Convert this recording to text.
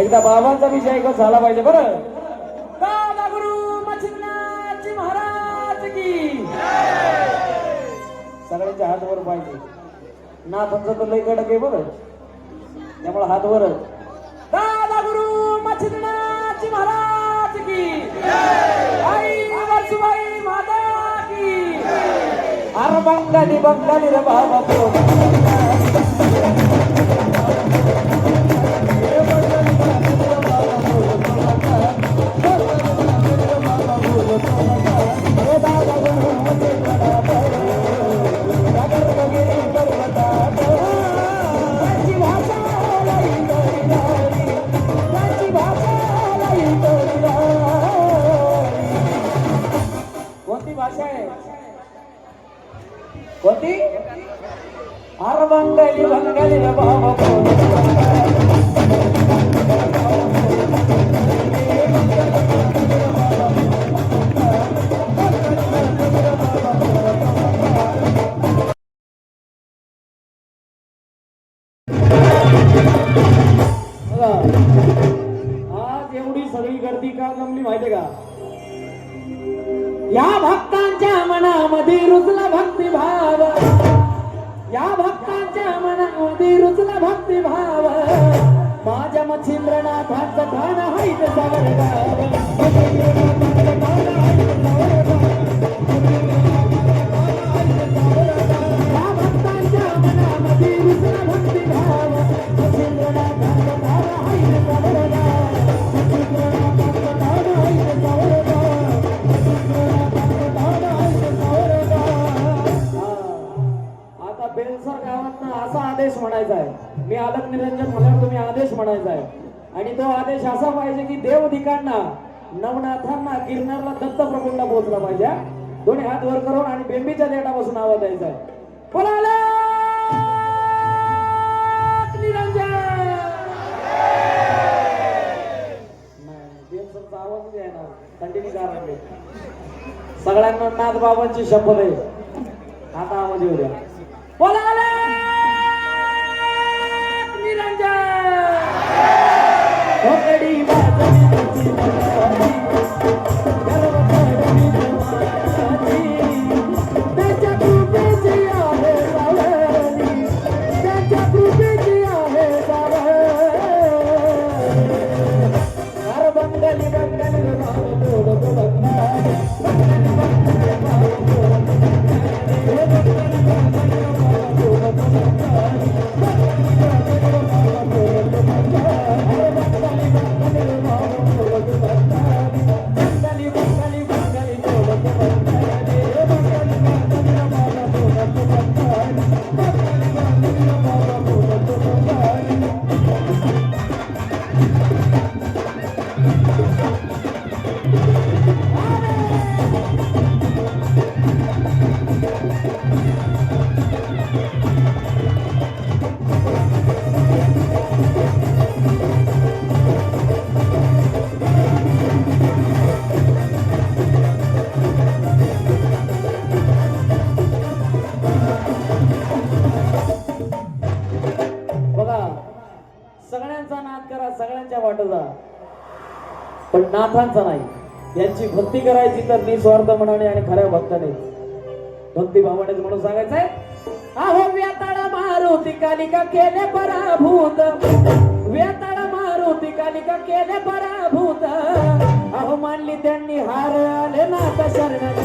एकदा बाबांचा विषय ऐकत झाला पाहिजे बरं? दादा गुरु मच्छिंद्रनाथजी महाराज की सगळ्यांचे हात वर पाहिजे. नाथांचं तर लय कडक आहे बरं. त्यामुळे हात वर दादा गुरु मच्छिंद्रनाथजी महाराज की आई वर्षुबाई माता की अरे बंगाली बंगाली रे बाबा अरे बंगाली बंगाली रे बाबा आज एवढी सगळी गर्दी का जमली माहितीये का या भक्तांच्या मनामध्ये रुजला भक्तिभाव या भक्तांच्या मनामध्ये रुजला भक्तिभाव. माझ्या मच्छिंद्र बेलसर गावांना असा आदेश म्हणायचा आहे. मी अलग निरंजन म्हणल्यावर तुम्ही आदेश म्हणायचा आहे. आणि तो आदेश असा पाहिजे की देवधिकांना नवनाथांना गिरणारला दत्तप्रभूंना पोहोचला पाहिजे दोन्ही हात वर करून आणि बेंबीच्या देठापासून आवाज द्यायचा आहे. बोलाले निरंजन! बेलसरचा कंटिन्यू कारण सगळ्यांना नाथ बाबांची शपथ आहे. आता आवाज येऊ द्या. Bolaleg! Miranda! Okay. सगळ्यांचा नाद करा सगळ्यांच्या वाटचा पण नाथांचा नाही. यांची भक्ती करायची तर निस्वार्थ म्हणाने आणि खऱ्या भक्ताने. भक्ती भावानेच म्हणून सांगायचंय अहो व्यताळ मारुती कालिका केले पराभूत. व्यताळ मारुती कालिका केले पराभूत. अहो मानली त्यांनी हार आले नाथ शरण